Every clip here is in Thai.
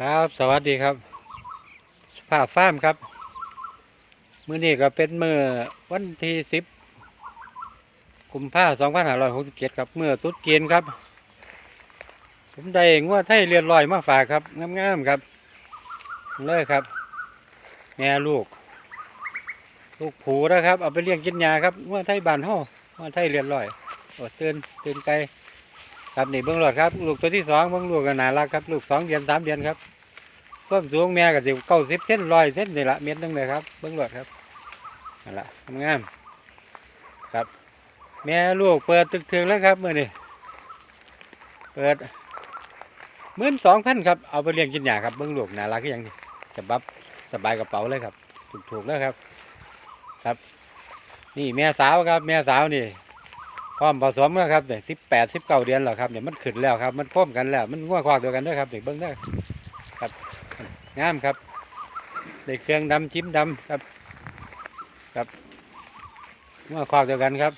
ครับ สวัสดีครับภาพฟ้าร์มครับ มื้อนี้ก็เป็นมื้อวันที่สิบกุมภาสองพันห้าร้อยหกสิบเจ็ดครับมื้อตรุษจีนครับ ผมได้งัวไทยเรียนลอยมาฝากครับงามๆครับเลยครับแม่ลูก ลูกผูนะครับ เอาไปเลี้ยงกินยาครับงัวไทยบานเฮางัวไทยเรียนลอยโอ้ตื่นเตื่นไกล ครับนี่เบิ้งหลอดครับลูกตัวที่สองเบิ้งลูกก็น่ารักครับลูกสองเดือนสามเดือนครับก็สูงแม่ก็สิเก้าสิบเซนร้อยเซนนี่ละเม็ดนึงเลยครับเบิ้งหลอดครับนั่นละงามๆครับ แม่ลูกเปิดตึกถึงแล้วครับเมื่อนี้เปิดหมื่นสองพันครับเอาไปเลี้ยงกินหยาครับเบิ้งลูกน่ารักคือหยังนี่จะบับสบายกระเป๋าเลยครับ ถูกๆแล้วครับ ครับ นี่แม่สาวครับ แม่สาวนี่ พร้อมผสมแล้วครับเนี่ยสิบแปดสิบเก้าเดือนแล้วครับเนี่ยมันขึ้นแล้วครับมันโค้มกันแล้ว มันง่วงควากเดียวกันด้วยครับเด็กเบิ้งได้ครับงามครับเด็กเครื่องดำจิ้มดำครับ ครับง่วงควากเดียวกันครับ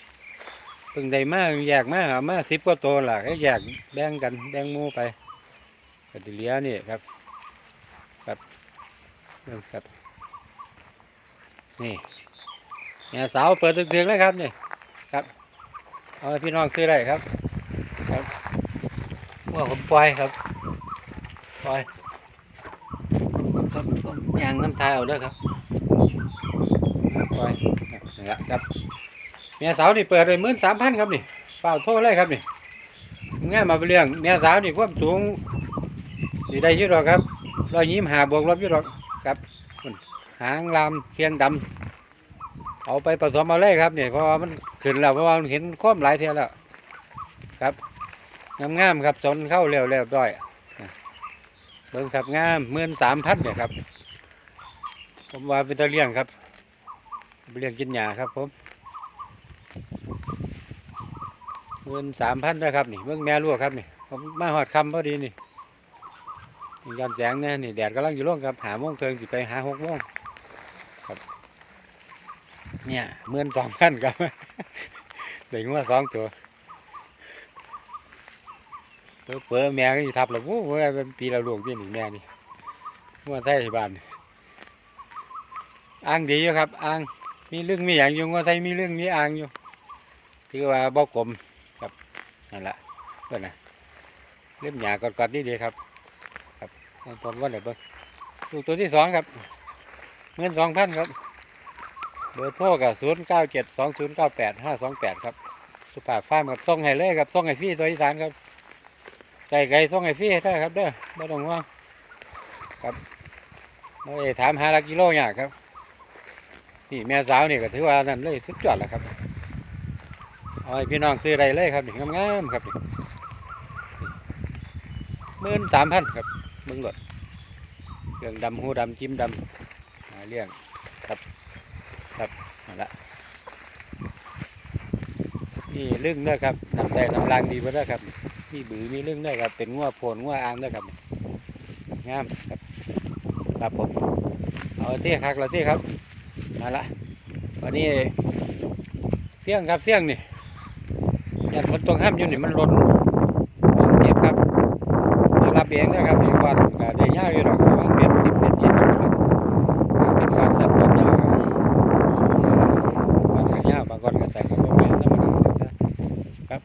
เพิ่งได้มาแยกมาเอามาสิบกว่าตัวล่ะก็แยกแบ่งกันแบ่งมูไปก็ดิเลียนี่ครับ ครับเรื่องครับนี่เนี่ยสาวเปิดตึกๆแล้วครับนี่ครับ เอาพี่น้องซื้อได้ครับครับเมื่อผมปล่อยครับปล่อยครับยางน้ำทายเอาเด้อครับปล่อยนี่ละครับเมียสาวนี่เปิดเลยหมื่นสามพันครับนี่เปล่าโทษเลยครับนี่ง่ายมาเป็นเรื่องเมียสาวนี่ความสูงนี่ได้ยี่หรอกครับรอยยี่สิบห้าบวกลบยี่หรอกครับหางลามเคียงดำ เอาไปผสมเอาเลยครับเนี่ยเพราะว่ามันขึ้นแล้วเพราะว่ามันเห็นโค้มหลายเทียแล้วครับงามๆครับจนเข้าเร็วเรียบร้อยเบิ่งครับงามเมื่อนสามพันเนี่ยครับ ผมว่าเป็นตะเลียงครับเลี้ยงกินหญ้าครับผมเมื่อนสามพันนะครับนี่เบิ่งแม่ลูกครับนี่ผมมาหอดคำพอดีนี่ยามแสงเนี่ยนี่แดดกำลังอยู่ร่วงครับหาโมงเทิงสิไปหาหกโมงครับ เนี่ยเมื่อนสองพันครับเด็กว่าสองตัวเปิดแม่ก็จะทับหรอกโอ้โหเป็นปีละลูกที่หนี่แม่นี่เมื่อไทยบ้านอ่างดีอยู่ครับอ่างมีเรื่องมีอย่างอยู่ว่าไทยมีเรื่องมีอ่างอยู่ถือว่าบ่กลมครับนั่นแหละเพื่อนนะเล่มหยากอดๆนี่ดีครับ ครับผมว่าเดี๋ยวเบิ่งลูกตัวที่สองครับ เงินสองพันครับ เบอร์โทรกับศูนย์เก้าเจ็ดสองศูนย์เก้าแปดห้าสองแปดครับ สุภาพฟาร์มกับส่งให้เลยครับส่งให้ฟรีตัวอีสานครับไก่ไก่ส่งให้ฟรีได้ครับเด้อไม่ต้องห่วงครับไม่ถามหาละกิโลเนี่ยากครับ นี่แม่สาวนี่ก็ถือว่านั่นเลยสุดยอดแล้วครับเอาให้พี่น้องซื้อได้เลยครับนี่งามๆครับหมื่นสามพันครับเบิ่งหลดเรื่องดำหูดำจิ้มดำเลี้ยง ละนี่ลึ่งเด้อครับน้ำแต่น้ำลางดีเบ่เด้อครับนี่บือมีลึ่งเด้อครับ เป็นงัวโพนงัวอ่างเด้อครับงามครับครับผมเอาเตี้ยคักเราเตี้ยครับมาละวันนี้เสี่ยงครับเสี่ยงนี่ยันฝนตกห้ามอยู่นี่มันหล่นเก็บครับมารับเองนะครับนี่ก่อนก็ได้ยาวอยู่ดอกประมาณเม็บครับเป็นการสับต้นยาวครับ บางก็ยาวบางคนก็แต่ก็บ่แม่นธรรมดาครับ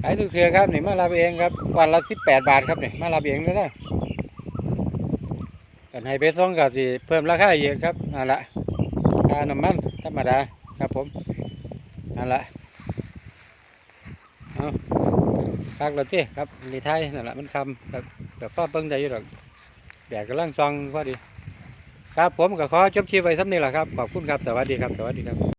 ขายทุกเทือครับนี่มารับเองครับวันละสิบแปดบาทครับนี่มารับเองเลยนะกันให้ไปส่งก็สิเพิ่มราคาอีกครับนั่นละค่าน้ำมันธรรมดาครับผมนั่นละเอาคักรถที่ครับนี่ไทยนั่นละมันคำครับแบบฟ้าเบิ้งได้อยู่หรอกแดดกำลังซองพอดี ครับผมก็ขอจบชีพไว้สักนี้แหละครับขอบคุณครับสวัสดีครับสวัสดีครับ